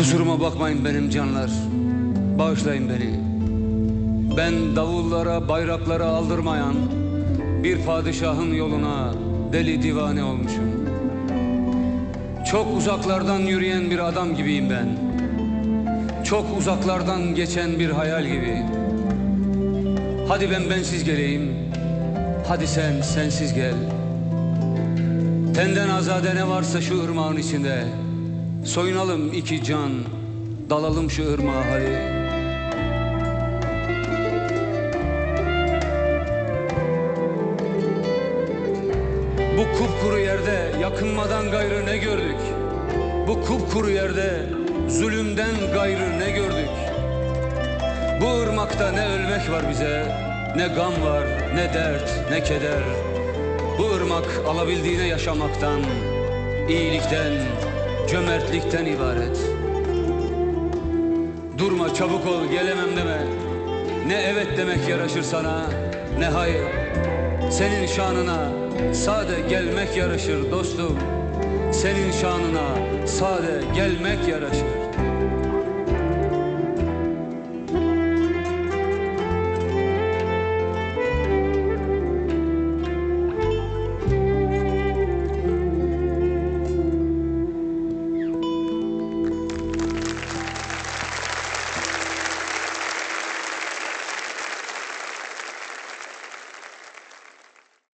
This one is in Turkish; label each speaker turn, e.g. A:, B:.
A: Kusuruma bakmayın benim canlar. Bağışlayın beni. Ben davullara, bayraklara aldırmayan bir padişahın yoluna deli divane olmuşum. Çok uzaklardan yürüyen bir adam gibiyim ben. Çok uzaklardan geçen bir hayal gibi. Hadi ben bensiz geleyim. Hadi sen sensiz gel. Tenden azade ne varsa şu ırmağın içinde. Soyunalım iki can. Dalalım şu ırmağa hadi. Bu kupkuru yerde yakınmadan gayrı ne gördük? Bu kupkuru yerde zulümden gayrı ne gördük? Bu ırmakta ne ölmek var bize, ne gam var, ne dert, ne keder. Bu ırmak alabildiğine yaşamaktan, iyilikten, cömertlikten ibaret. Durma çabuk ol gelemem deme. Ne evet demek yaraşır sana, ne hayır. Senin şanına sade gelmek yaraşır dostum. Senin şanına sade gelmek yaraşır.